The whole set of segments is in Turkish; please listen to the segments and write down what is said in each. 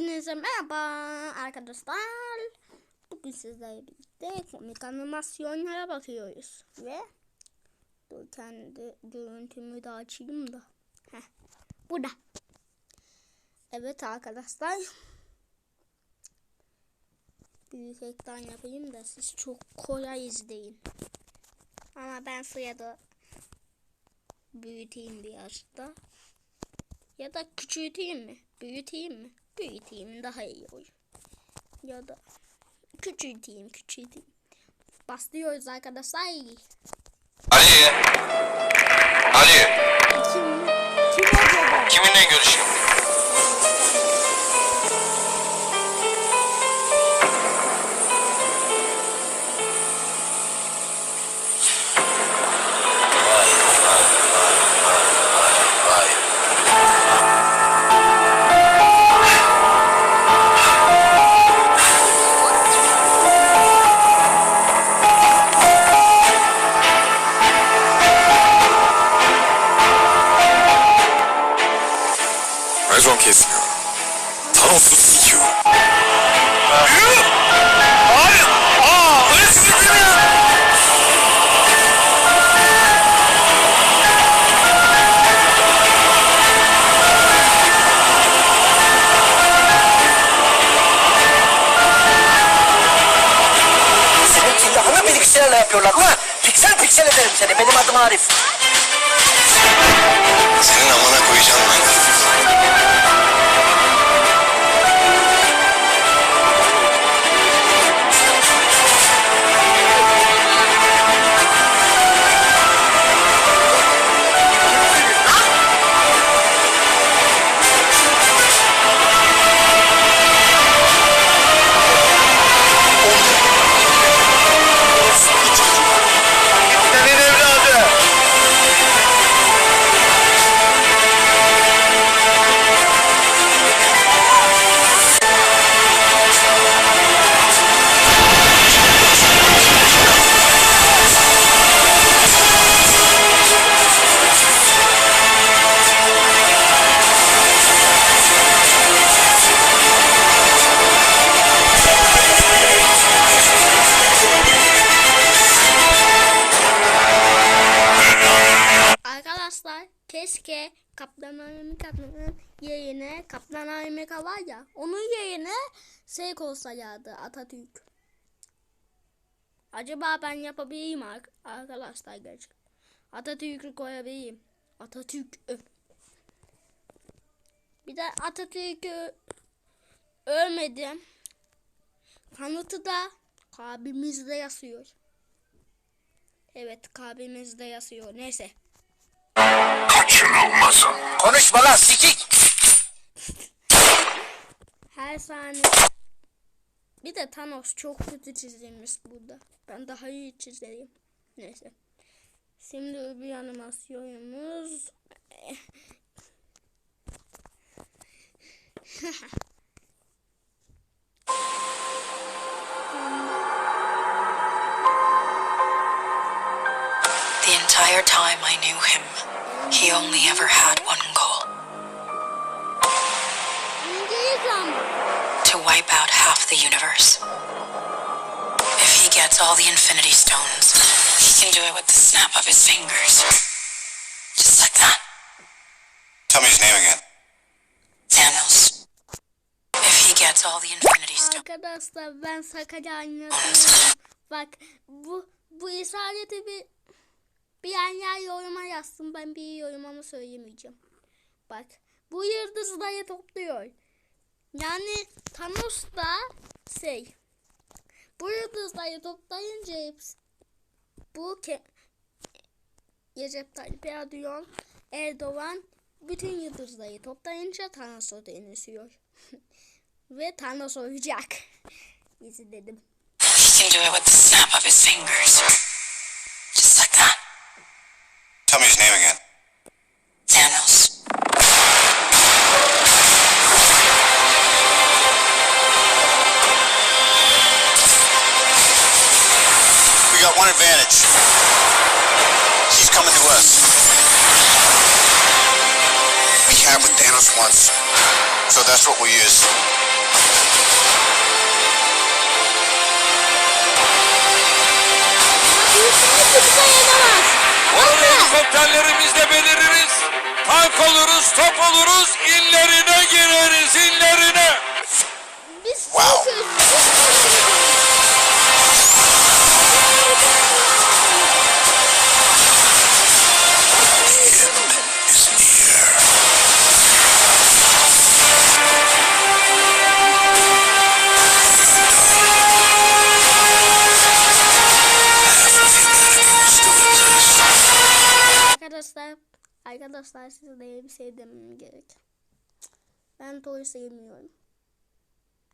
Hepinize merhaba arkadaşlar. Bugün sizlerle birlikte komik animasyonlara bakıyoruz. Ve dur kendi görüntümü de açayım da. Heh, burada. Evet arkadaşlar. Büyük ekran yapayım da siz çok kolay izleyin. Ama ben sırada büyüteyim biraz da. Ya da küçülteyim mi? Büyüteyim mi? Büyüteyim daha iyi olur. Ya da küçülteyim, küçülteyim. Başlıyoruz arkadaşlar. Ali. Ali. Kim, kim acaba? Kiminle görüşeyim? Thanos'u sikiyor. Hayır. Aa, öyle siktir ya. Senin tillahını bilgisayarla yapıyorlar ulan. Piksel piksel ederim seni. Benim adım Arif. Keşke Kaptan Amerika'nın yerine Kaptan Amerika var ya onun yerine şey koysaydı Atatürk. Acaba ben yapabileyim ar- arkadaşlar gerçekten. Atatürk'ü koyabileyim. Atatürk. Bir de Atatürk'ü ölmedim. Kanıtı da kalbimizde yazıyor. Evet kalbimizde yazıyor. Neyse. Kaçınılmazım. Konuşma lan sikik. Her saniye. Bir de Thanos çok kötü çizilmiş burada. Ben daha iyi çizeyim. Neyse. Şimdi öbür animasyonumuz. The entire time I knew him, he only ever had one goal to wipe out half the universe. If he gets all the Infinity Stones, he can do it with the snap of his fingers. Just like that. Tell me his name again. Thanos. If he gets all the Infinity Stones, Arkadaşlar ben sakacı anlatıyorum. Bak bu bu işareti bir bir yer yoruma yazsın. Ben bir yorumamı söylemeyeceğim. Bak bu yıldızları topluyor. Yani Thanos da şey bu yıldızları toplayınca hepsi bu ke Recep Tayyip Erdoğan, Erdoğan bütün yıldızları toplayınca Thanos'a dönüşüyor. Ve Thanos olacak. İzledim. he me his name again. Thanos. We got one advantage. He's coming to us. we had with Thanos once. So that's what we use. Kimse kimse yenemez. Helikopterlerimizle beliririz. Tank oluruz, top oluruz, inlerine gireriz, inlerine. Biz Wow. Arkadaşlar size de bir şey demem gerek. Ben Thor'u sevmiyorum.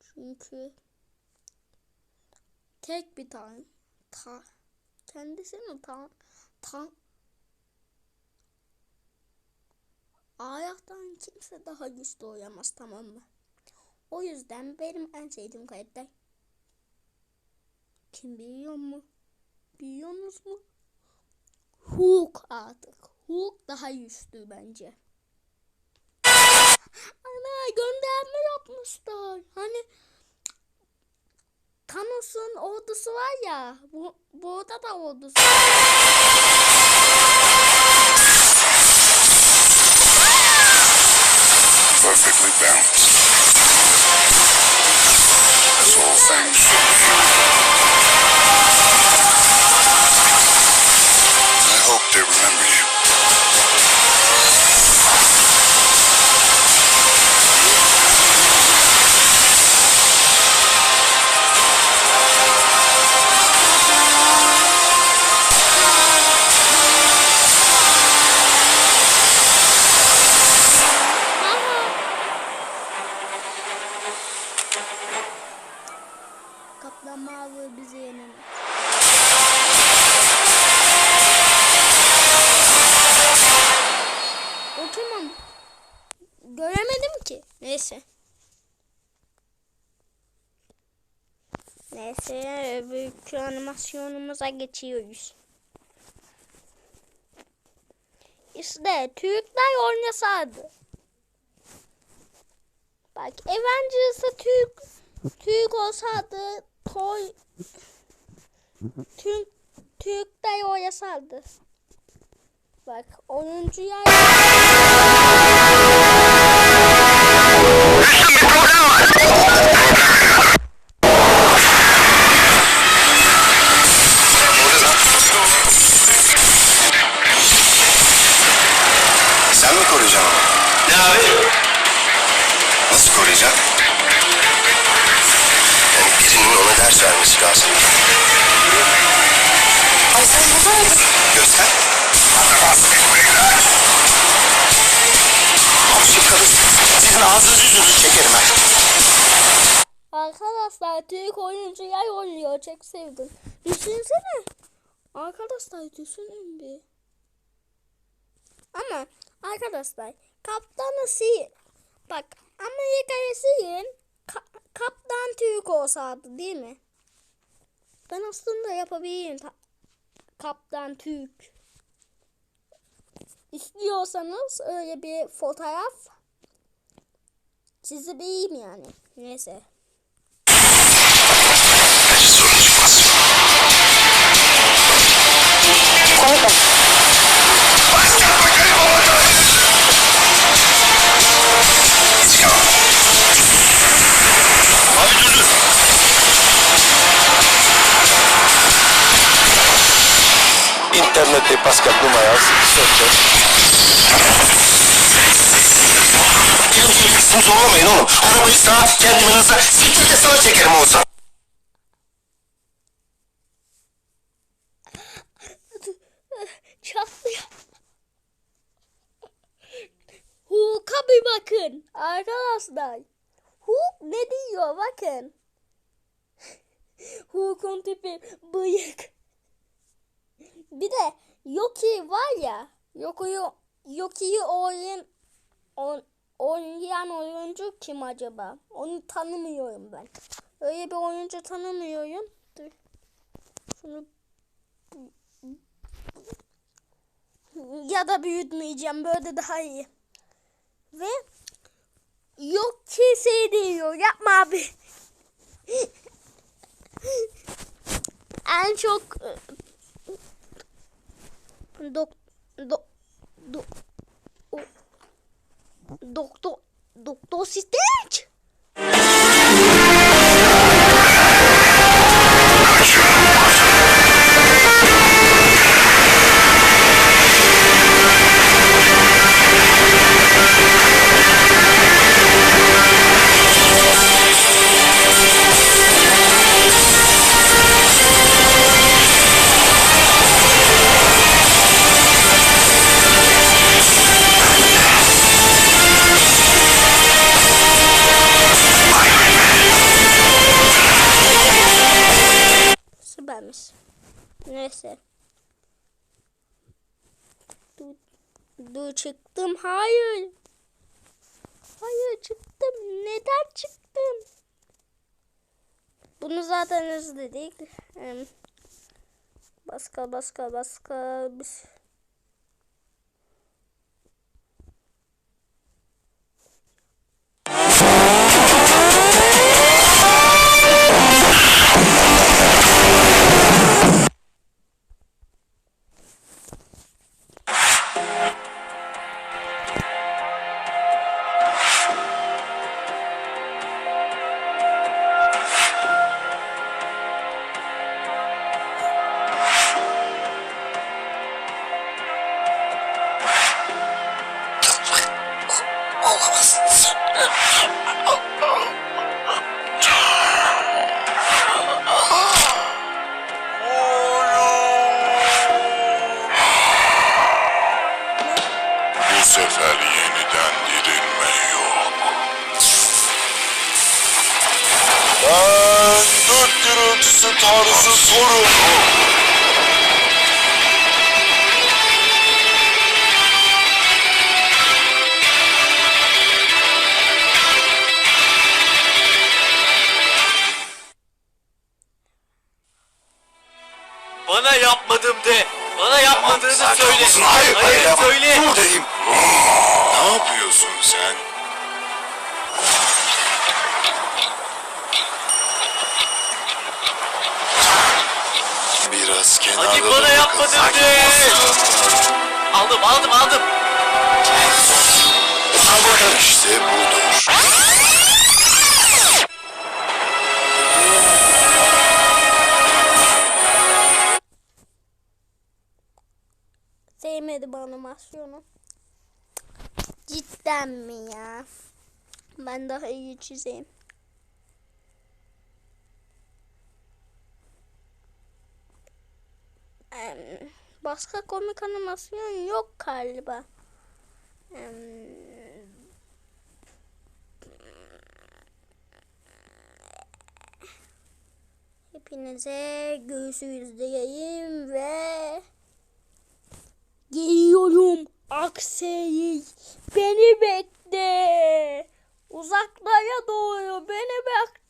Çünkü tek bir tane ta kendisini ta ta ayaktan kimse daha güçlü olamaz tamam mı? O yüzden benim en sevdiğim karakter kim biliyor mu? Biliyorsunuz mu? Hulk artık. Hulk daha güçlü bence. Ana gönderme yapmışlar. Hani Thanos'un ordusu var ya. Bu, burada da ordusu. Perfectly balanced. As all things should Okuyamam. Göremedim ki. Neyse. Neyse öbür animasyonumuza geçiyoruz. İşte Türkler oynasaydı. Bak Avengers'ı Türk Türk olsaydı Toy Türk Türkler oynasaydı. Bak oyuncuya Sen mi koruyacaksın onu? Ne abi? Nasıl koruyacaksın? Yani birinin ona ders vermesi lazım. Ay sen buradaydın. Göster. Arkadaşlar Türk oyuncular oynuyor. Çok sevdim. Düşünsene. Arkadaşlar düşünün bir. Ama arkadaşlar kaptanı si bak Amerika'ya siyin ka- kaptan Türk olsaydı değil mi? Ben aslında yapabilirim ta- kaptan Türk. İstiyorsanız öyle bir fotoğraf çizebileyim yani. Neyse. İnternette Pascal numarası search Siz zorlamayın oğlum. Arabayı sağa kendimi hızla siktir de sağa çekerim bir bakın arkadaşlar. Hulk ne diyor bakın. Hulk'un tipi bıyık. Bir de Yoki var ya. Yoki'yi Yoki'yi oyun on, oynayan oyuncu kim acaba? Onu tanımıyorum ben. Öyle bir oyuncu tanımıyorum. Dur. Şunu ya da büyütmeyeceğim. Böyle daha iyi. Ve yok kimseye değiyor. Yapma abi. en çok dok dok dok o- doktor doktor Stitch. Çıktım. Hayır. Hayır çıktım. Neden çıktım? Bunu zaten izledik. Em, Başka başka başka sefer yeniden dirilme yok. Ben dört gürültüsü tarzı sorun. Bana yapmadım de. Bana yapmadığını Sakin söyle. olsun. Hayır, hayır, yapma. söyle. Dur dedim. Ne yapıyorsun sen? Biraz kenarda Hadi bana bakalım. yapmadın Sakin de. olsun. Aldım aldım aldım. İşte budur. Animasyonu. Cidden mi ya? Ben daha iyi çizeyim. Em, Başka komik animasyon yok galiba. Em, Hepinize görüşürüz diyeyim ve Geliyorum Aksey. Beni bekle. Uzaklara doğru beni bekle.